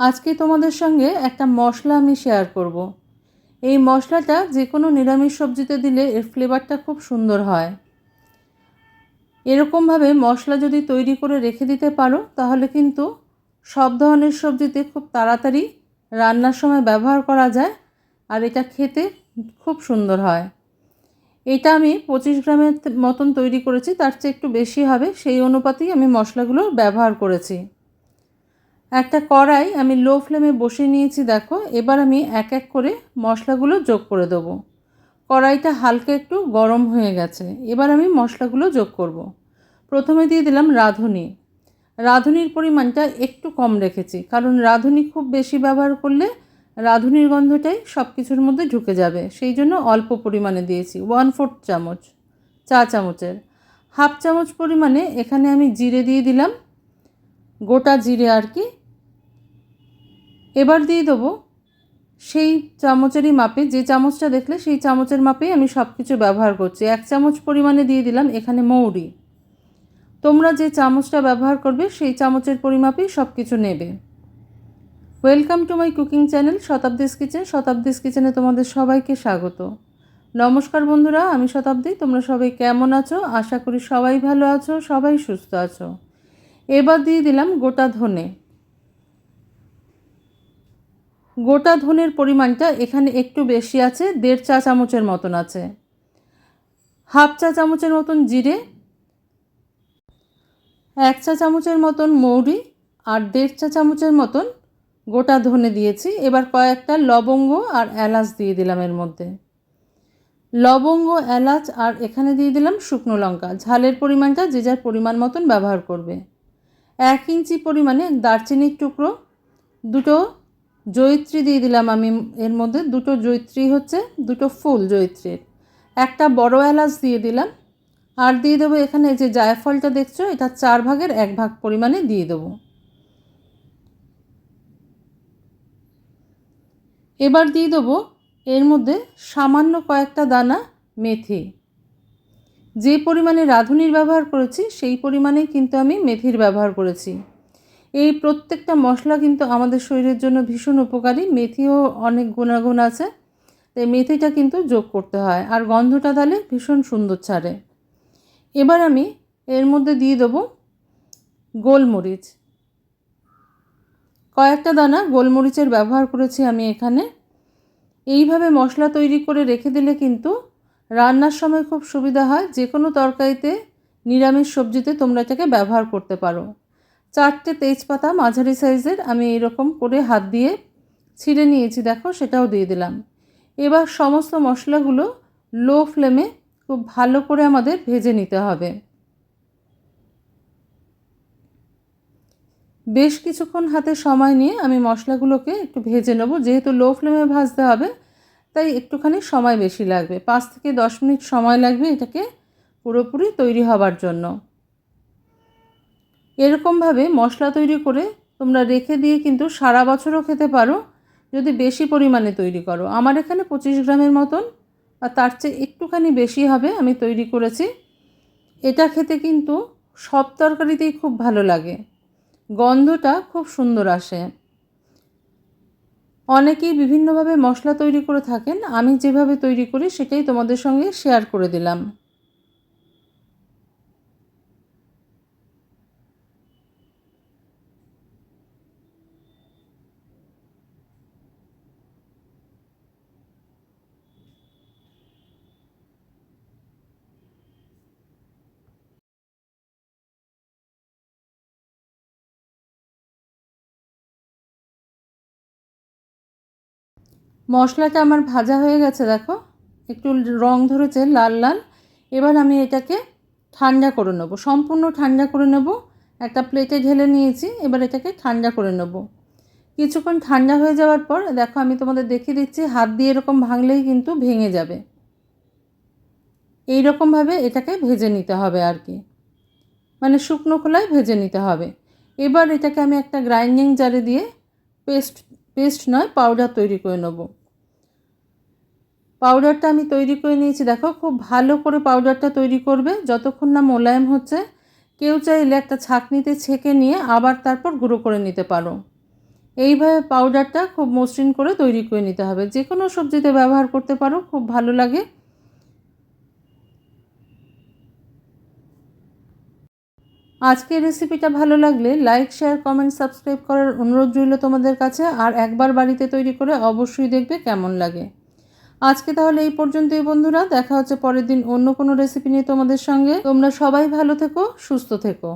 আজকে তোমাদের সঙ্গে একটা মশলা আমি শেয়ার করব। এই মশলাটা যে কোনো নিরামিষ সবজিতে দিলে এর ফ্লেভারটা খুব সুন্দর হয়। এরকমভাবে মশলা যদি তৈরি করে রেখে দিতে পারো, তাহলে কিন্তু সব ধরনের সবজিতে খুব তাড়াতাড়ি রান্নার সময় ব্যবহার করা যায় আর এটা খেতে খুব সুন্দর হয়। এটা আমি পঁচিশ গ্রামের মতন তৈরি করেছি, তার চেয়ে একটু বেশি হবে, সেই অনুপাতেই আমি মশলাগুলো ব্যবহার করেছি। একটা কড়াই আমি লো ফ্লেমে বসিয়ে নিয়েছি, দেখো। এবার আমি এক এক করে মশলাগুলো যোগ করে দেবো। কড়াইটা হালকা একটু গরম হয়ে গেছে, এবার আমি মশলাগুলো যোগ করব। প্রথমে দিয়ে দিলাম রাঁধুনি। রাঁধুনির পরিমাণটা একটু কম রেখেছি, কারণ রাঁধুনি খুব বেশি ব্যবহার করলে রাঁধুনির গন্ধটাই সব কিছুর মধ্যে ঢুকে যাবে। সেই জন্য অল্প পরিমাণে দিয়েছি ওয়ান ফোর্থ চামচ, চা চামচের। হাফ চামচ পরিমাণে এখানে আমি জিরে দিয়ে দিলাম। গোটা জিরে আর কি এবার দিয়ে দেবো সেই চামচেরই মাপে, যে চামচটা দেখলে সেই চামচের মাপেই আমি সব কিছু ব্যবহার করছি। এক চামচ পরিমাণে দিয়ে দিলাম এখানে মৌরি। তোমরা যে চামচটা ব্যবহার করবে সেই চামচের পরিমাপেই সব কিছু নেবে। Welcome to my cooking channel, Shatabdi's kitchen. Shatabdi's কিচেনে তোমাদের সবাইকে স্বাগত। নমস্কার বন্ধুরা, আমি শতাব্দী। তোমরা সবাই কেমন আছো? আশা করি সবাই ভালো আছো, সবাই সুস্থ আছো। এবার দিয়ে দিলাম গোটা ধনে। গোটা ধনের পরিমাণটা এখানে একটু বেশি আছে, দেড় চা চামচের মতন আছে। হাফ চা চামচের মতন জিরে, এক চা চামচের মতন মৌরি আর দেড় চা চামচের মতন গোটা ধনে দিয়েছি। এবার কয়েকটা লবঙ্গ আর এলাচ দিয়ে দিলাম এর মধ্যে। লবঙ্গ, এলাচ আর এখানে দিয়ে দিলাম শুকনো লঙ্কা। ঝালের পরিমাণটা যে যার পরিমাণ মতন ব্যবহার করবে। এক ইঞ্চি পরিমাণে দারচিনির টুকরো, দুটো জয়িত্রী দিয়ে দিলাম আমি এর মধ্যে। দুটো জয়িত্রী হচ্ছে, দুটো ফুল জয়িত্রীর। একটা বড় এলাচ দিয়ে দিলাম। আর দিয়ে দেবো এখানে যে জায়ফলটা দেখছ, এটা চার ভাগের এক ভাগ পরিমাণে দিয়ে দেবো। এবার দিয়ে দেবো এর মধ্যে সামান্য কয়েকটা দানা মেথি। যে পরিমাণে রাঁধুনির ব্যবহার করেছি, সেই পরিমাণেই কিন্তু আমি মেথির ব্যবহার করেছি। এই প্রত্যেকটা মশলা কিন্তু আমাদের শরীরের জন্য ভীষণ উপকারী। মেথিও অনেক গুণাগুণ আছে, তাই মেথিটা কিন্তু যোগ করতে হয় আর গন্ধটা তাহলে ভীষণ সুন্দর ছাড়ে। এবার আমি এর মধ্যে দিয়ে দেবো গোলমরিচ। কয়েকটা দানা গোলমরিচের ব্যবহার করেছি আমি এখানে। এইভাবে মশলা তৈরি করে রেখে দিলে কিন্তু রান্নার সময় খুব সুবিধা হয়। যে কোনো তরকারিতে নিরামিষ সবজিতে তোমরা এটাকে ব্যবহার করতে পারো। চারটে তেজপাতা মাঝারি সাইজের আমি এরকম করে হাত দিয়ে ছিঁড়ে নিয়েছি, দেখো সেটাও দিয়ে দিলাম। এবার সমস্ত মশলাগুলো লো ফ্লেমে খুব ভালো করে আমাদের ভেজে নিতে হবে। বেশ কিছুক্ষণ হাতে সময় নিয়ে আমি মশলাগুলোকে একটু ভেজে নেব, যেহেতু লো ফ্লেমে ভাজতে হবে, তাই একটুখানি সময় বেশি লাগবে। পাঁচ থেকে দশ মিনিট সময় লাগবে এটাকে পুরোপুরি তৈরি হবার জন্য। এরকমভাবে মশলা তৈরি করে তোমরা রেখে দিয়ে কিন্তু সারা বছরও খেতে পারো। যদি বেশি পরিমাণে তৈরি করো। আমার এখানে পঁচিশ গ্রামের মতন, আর তার চেয়ে একটুখানি বেশি হবে আমি তৈরি করেছি। এটা খেতে কিন্তু সব তরকারিতেই খুব ভালো লাগে। গন্ধটা খুব সুন্দর আসে। অনেকেই বিভিন্নভাবে মশলা তৈরি করে থাকেন। আমি যেভাবে তৈরি করি, সেটাই তোমাদের সঙ্গে শেয়ার করে দিলাম। মশলাটা আমার ভাজা হয়ে গেছে, দেখো। একটু রং ধরেছে, লাল লাল। এবার আমি এটাকে ঠান্ডা করে নেব। সম্পূর্ণ ঠান্ডা করে নেব। একটা প্লেটে ঢেলে নিয়েছি, এবার এটাকে ঠান্ডা করে নেব। কিছুক্ষণ ঠান্ডা হয়ে যাওয়ার পর, দেখো আমি তোমাদের দেখিয়ে দিচ্ছি, হাত দিয়ে এরকম ভাঙলেই কিন্তু ভেঙে যাবে। এই রকমভাবে এটাকে ভেজে নিতে হবে আর কি। মানে শুকনো খোলায় ভেজে নিতে হবে। এবার এটাকে আমি একটা গ্রাইন্ডিং জারে দিয়ে পেস্ট পেস্ট নয় পাউডার তৈরি করে নেব। পাউডারটা আমি তৈরি করে নিয়েছি, দেখো খুব ভালো করে পাউডারটা তৈরি করবে। যতক্ষণ না মোলায়েম হচ্ছে, কেউ চাইলে একটা ছাঁকনিতে ছেঁকে নিয়ে আবার তারপর গুঁড়ো করে নিতে পারো। এইভাবে পাউডারটা খুব মসৃণ করে তৈরি করে নিতে হবে। যে কোনো সবজিতে ব্যবহার করতে পারো, খুব ভালো লাগে। আজকের রেসিপিটা ভালো লাগলে লাইক শেয়ার কমেন্ট সাবস্ক্রাইব করার অনুরোধ রইল তোমাদের কাছে। আর একবার বাড়িতে তৈরি করে অবশ্যই দেখবে কেমন লাগে। আজকে তাহলে এই পর্যন্তই বন্ধুরা। দেখা হচ্ছে পরের দিন অন্য কোনো রেসিপি নিয়ে তোমাদের সঙ্গে। তোমরা সবাই ভালো থেকো, সুস্থ থেকো।